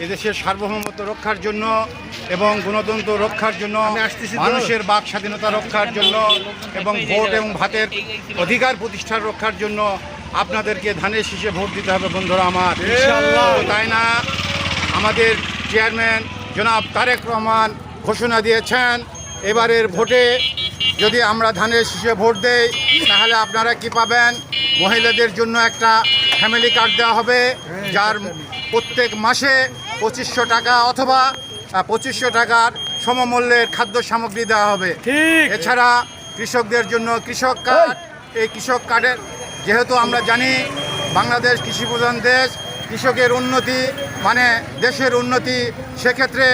এদেশের সার্বভৌমত্ব রক্ষার জন্য এবং গণতন্ত্র রক্ষার জন্য মানুষের বাক স্বাধীনতা রক্ষার জন্য এবং ভোট এবং ভাতের অধিকার প্রতিষ্ঠার রক্ষার জন্য আপনাদেরকে ধানের শীষে ভোট দিতে হবে বন্ধুরা আমার। তাই না? আমাদের চেয়ারম্যান জনাব তারেক রহমান ঘোষণা দিয়েছেন এবারের ভোটে যদি আমরা ধানের শীষে ভোট দেই তাহলে আপনারা কি পাবেন? মহিলাদের জন্য একটা ফ্যামিলি কার্ড দেওয়া হবে যার প্রত্যেক মাসে পঁচিশশো টাকা অথবা পঁচিশশো টাকার সমমূল্যের খাদ্য সামগ্রী দেওয়া হবে। এছাড়া কৃষকদের জন্য কৃষক কার্ড এই কৃষক কার্ডের যেহেতু আমরা জানি বাংলাদেশ কৃষি প্রধান দেশ কৃষকের উন্নতি মানে দেশের উন্নতি সেক্ষেত্রে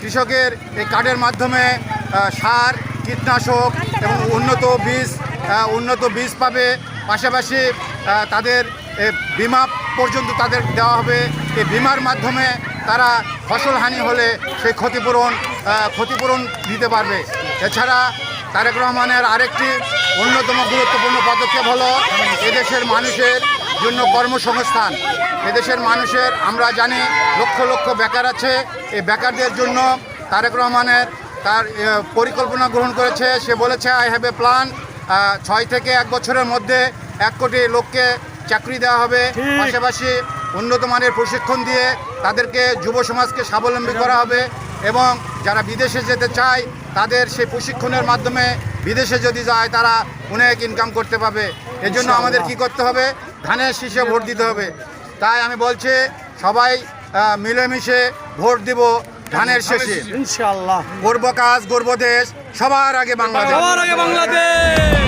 কৃষকের এই কার্ডের মাধ্যমে সার কীটনাশক এবং উন্নত বীজ উন্নত বীজ পাবে। পাশাপাশি তাদের বিমা পর্যন্ত তাদের দেওয়া হবে। এই বিমার মাধ্যমে তারা ফসলহানি হলে সেই ক্ষতিপূরণ ক্ষতিপূরণ দিতে পারবে। এছাড়া তারেক রহমানের আরেকটি অন্যতম গুরুত্বপূর্ণ পদক্ষেপ হলো এদেশের মানুষের জন্য কর্মসংস্থান। এদেশের মানুষের, আমরা জানি, লক্ষ লক্ষ বেকার আছে। এই বেকারদের জন্য তারেক রহমানের তার পরিকল্পনা গ্রহণ করেছে। সে বলেছে আই হ্যাভ এ প্ল্যান ছয় থেকে এক বছরের মধ্যে এক কোটি লোককে চাকরি দেওয়া হবে। পাশাপাশি উন্নত মানের প্রশিক্ষণ দিয়ে তাদেরকে যুব সমাজকে স্বাবলম্বী করা হবে এবং যারা বিদেশে যেতে চায় তাদের সেই প্রশিক্ষণের মাধ্যমে বিদেশে যদি যায় তারা অনেক ইনকাম করতে পারবে এজন্য আমাদের কি করতে হবে? ধানের শীষে ভোট দিতে হবে। তাই আমি বলছি সবাই মিলেমিশে ভোট দিব ধানের শেষে। ইনশাআল্লাহ। গর্ব কাজ গর্ব দেশ সবার আগে বাংলাদেশ। সবার আগে বাংলাদেশ।